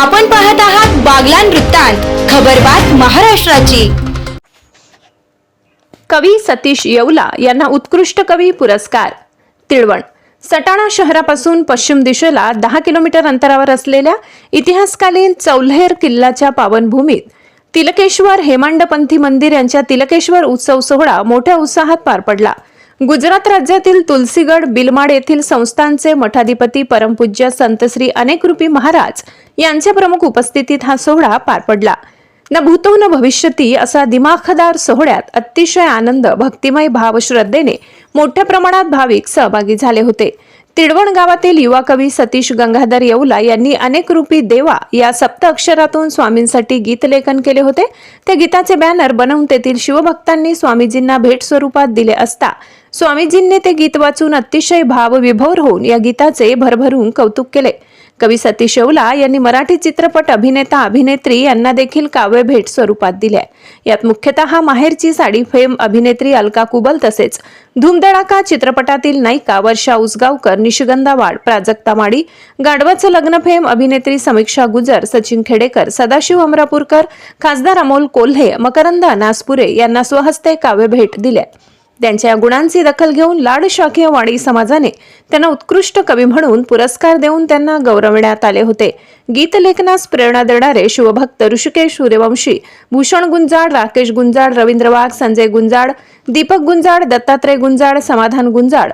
आपण पाहत आहात बागलान वृत्तांत खबरबात महाराष्ट्राची. कवी सतीश येवला यांना उत्कृष्ट कवी पुरस्कार. तिळवण. सटाणा शहरापासून पश्चिम दिशेला दहा किलोमीटर अंतरावर असलेल्या इतिहासकालीन चौल्हेर किल्ल्याच्या पावनभूमीत तिलकेश्वर हेमांडपंथी मंदिर यांच्या तिलकेश्वर उत्सव सोहळा मोठ्या उत्साहात पार पडला. गुजरात राज्यातील तुलसीगड बिलमाड येथील संस्थांचे मठाधिपती परमपूज्य संतश्री अनेकरूपी महाराज यांच्या प्रमुख उपस्थितीत हा सोहळा पार पडला. न भूतो न भविष्यती असा दिमाखदार सोहळ्यात अतिशय आनंद भक्तिमय भाव श्रद्धेने मोठ्या प्रमाणात भाविक सहभागी झाले होते. तिडवण गावातील युवा कवी सतीश गंगाधर येवला यांनी अनेक रूपी देवा या सप्त अक्षरातून स्वामींसाठी गीतलेखन केले होते. त्या गीताचे बॅनर बनवून तेथील शिवभक्तांनी स्वामीजींना भेट स्वरूपात दिले असता स्वामीजींनी ते गीत वाचून अतिशय भावविभोर होऊन या गीताचे भरभरून कौतुक केले. कवी सतीश येवला यांनी मराठी चित्रपट अभिनेता अभिनेत्री यांना देखील काव्य भेट स्वरूपात दिल्या. यात मुख्यतः माहेरची साडी फेम अभिनेत्री अलका कुबल तसेच धूमधडाका चित्रपटातील नायिका वर्षा उसगावकर निशिगंधा वाड प्राजक्ता माडी गाढवाचं लग्न फेम अभिनेत्री समीक्षा गुजर सचिन खेडेकर सदाशिव अमरापूरकर खासदार अमोल कोल्हे मकरंद नासपुरे यांना स्वहस्ते काव्य भेट दिल्या. त्यांच्या गुणांची दखल घेऊन लाड शाखीय वाणी समाजाने त्यांना उत्कृष्ट कवी म्हणून पुरस्कार देऊन त्यांना गौरवण्यात आले होते. गीतलेखनास प्रेरणा देणारे शिवभक्त ऋषिकेश सूर्यवंशी भूषण गुंजाड राकेश गुंजाड रवींद्र वाघ संजय गुंजाड दीपक गुंजाड दत्तात्रय गुंजाड समाधान गुंजाड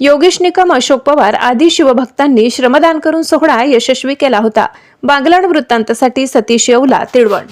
योगेश निकम अशोक पवार आदी शिवभक्तांनी श्रमदान करून सोहळा यशस्वी केला होता. बागलाण वृत्तांतसाठी सतीश येवला तिळवण